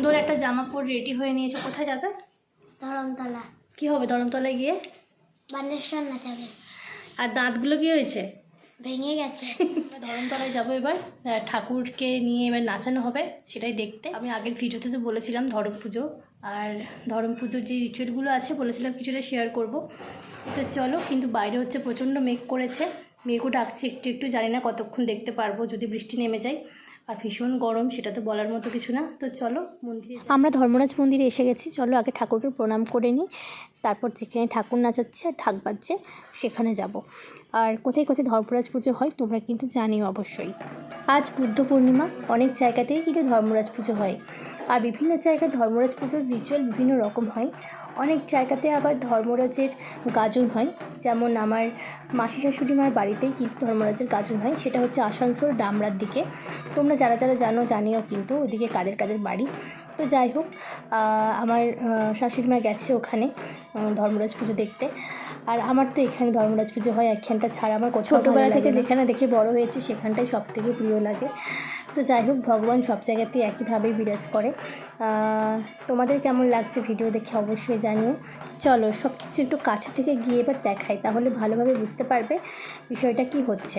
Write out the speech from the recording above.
সুন্দর একটা জামা পরে রেডি হয়ে নিয়েছো কোথায় যাবে? ধরমতলা। কি হবে ধরমতলায় গিয়ে? বানেশ্বর নাচাবে আর দাঁতগুলো কি হয়েছে? ভেঙে গেছে। ধরমতলায় যাব এবার। ঠাকুরকে নিয়ে এবার নাচানো হবে সেটাই দেখতে। আমি আগের ভিডিওতে তো বলেছিলাম ধরম পুজো। আর ধরম পুজোর যে রিচুয়ালগুলো আছে বলেছিলাম কিছুটা শেয়ার করব। তো চলো কিন্তু বাইরে হচ্ছে প্রচণ্ড মেঘ করেছে। মেঘও ডাকছে একটু একটু জানি না কতক্ষণ দেখতে পারব যদি বৃষ্টি নেমে যায়। আর ভীষণ গরম, সেটা তো বলার মতো কিছু না। তো চলো, মন্দিরে আমরা ধর্মরাজ মন্দিরে এসে গেছি। চলো, আগে ঠাকুরকে প্রণাম করে নিই। তারপর যেখানে ঠাকুর নাচাচ্ছে আর ঢাক বাজছে, সেখানে যাব। আর কোথায় কোথায় ধর্মরাজ পুজো হয়, তোমরা কিন্তু জানিও অবশ্যই। আজ বুদ্ধ পূর্ণিমা, অনেক জায়গাতেই কিন্তু ধর্মরাজ পুজো হয়। আর বিভিন্ন জায়গায় ধর্মরাজ পুজোর রিচুয়াল বিভিন্ন রকম হয়। অনেক জায়গাতে আবার ধর্মরাজের গাজন হয়। যেমন আমার মাসি শাশুড়ি মার বাড়িতেই কিন্তু ধর্মরাজের গাজন হয়। সেটা হচ্ছে আসানসোল ডামরার দিকে। তোমরা যারা যারা জানো জানিও কিন্তু ওদিকে কাদের কাদের বাড়ি। তো যাই হোক আমার শাশুড়ি মা গেছে ওখানে ধর্মরাজ পুজো দেখতে। আর আমার তো এখানে ধর্মরাজ পুজো হয় একখানটা ছাড়া আমার ছোটোবেলা থেকে যেখানে দেখে বড় হয়েছে সেখানটাই সব থেকে প্রিয় লাগে। তো যাই হোক, ভগবান সব জায়গাতেই একইভাবেই বিরাজ করে। তোমাদের কেমন লাগছে ভিডিও দেখে অবশ্যই জানিও। চলো সব কিছু একটু কাছে থেকে গিয়ে এবার দেখাই, তাহলে ভালোভাবে বুঝতে পারবে বিষয়টা কি হচ্ছে।